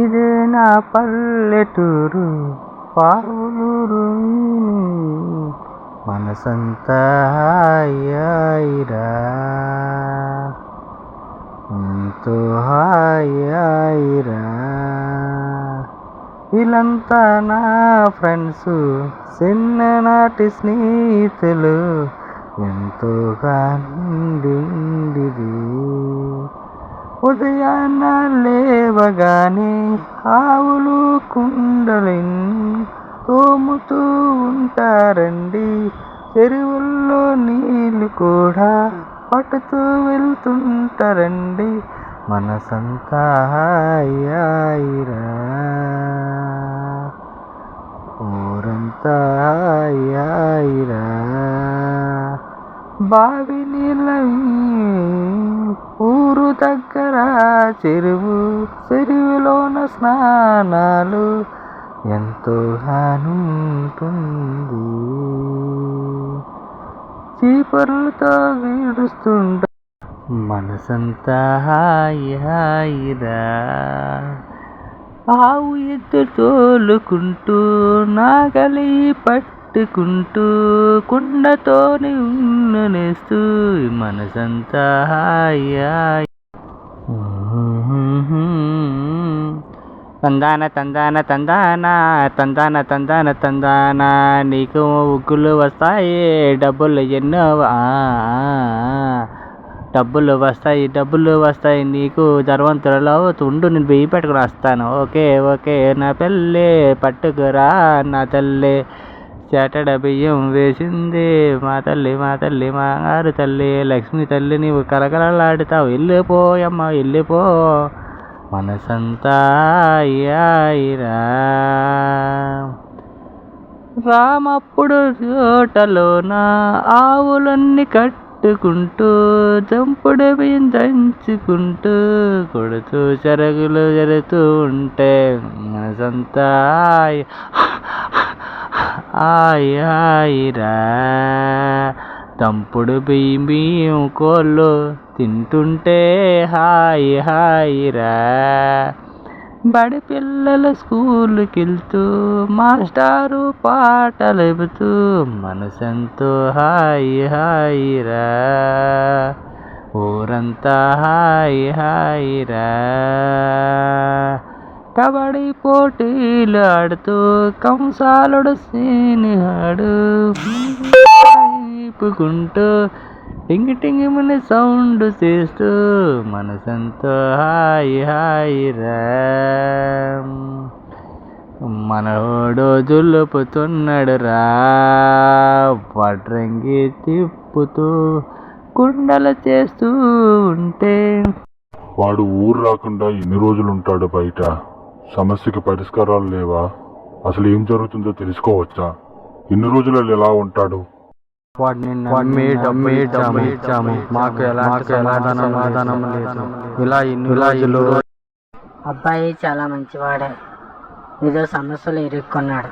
ఇదే నా పల్లెటూరు పావులూరు మనసంతా హాయిరా ఎంతో హాయిరా వీళ్ళంతా నా ఫ్రెండ్స్ చిన్ననాటి స్నేహితులు. ఎంతో కాండిది ఉదయాన్న లేవగానే ఆవులు కుండలిన్ తోముతూ ఉంటారండి. చెరువుల్లో నీళ్ళు కూడా పట్టుతూ వెళ్తుంటారండి. మనసంతా హాయిరా ఊరంతా హాయిరా బావి నీళ్ళ దగ్గర చెరువు చెరువులోన స్నానాలు ఎంతో హానుంటుంది. చీపర్లతో వీడుస్తుంట మనసంతా హాయి హాయిరా. ఆవు ఎద్దు తోలుకుంటూ నాగలి పట్టుకుంటూ కుండతోని ఉన్ననేస్తూ మనసంతా హాయి హాయి తందాన తందాన తందాన తందాన తందాన తందాన నీకు ఉగ్గులు వస్తాయి డబ్బులు ఎన్నో డబ్బులు వస్తాయి డబ్బులు వస్తాయి నీకు ధర్వంతులలో ఉండు నేను బియ్యం పెట్టుకుని వస్తాను ఓకే ఓకే నా పెళ్ళి పట్టుకురా నా తల్లి చెటడ బియ్యం వేసింది మా తల్లి మా తల్లి మా గారు తల్లి లక్ష్మి తల్లి నీవు కలకలలాడుతావు. వెళ్ళిపోయమ్మ వెళ్ళిపో మనసంతా రామప్పుడు తోటలోన ఆవులన్నీ కట్టుకుంటూ దంపుడు బియ్యం దంచుకుంటూ కొడుతూ చెరగులు జరుగుతూ ఉంటే మనసంతా ఆయ్ హాయి తంపుడు బియ్యం బియ్యం కోళ్ళు తింటుంటే హాయ్ హాయ్ రా. బడి పిల్లలు స్కూల్కి వెళ్తూ మాస్టారు పాటలు చెబుతూ మనసెంతో హాయ్ రా. ఊరంతా హాయ్ హాయ్ రా. కబడ్డీ పోటీలు ఆడుతూ కంసాలుడు సీనిహాడు చెప్పుకుంటూ టింగి టింగి సౌండ్ చేస్తూ మనసంతో హాయి హాయిరా మనోడు జులుపుతున్నాడు రా. వడ్రంగి తిప్పుతూ కుండలు చేస్తూ ఉంటే వాడు ఊరు రాకుండా ఎన్ని రోజులు ఉంటాడు బయట. సమస్యకి పరిష్కారాలు లేవా? అసలు ఏం జరుగుతుందో తెలుసుకోవచ్చా? ఎన్ని రోజులు ఎలా ఉంటాడు? వాడిని మాకు ఎలాంటి సమాధానం లేదు. ఇలా ఇన్ని అబ్బాయి చాలా మంచివాడే. ఏదో సమస్యలు ఇరుక్కున్నాడు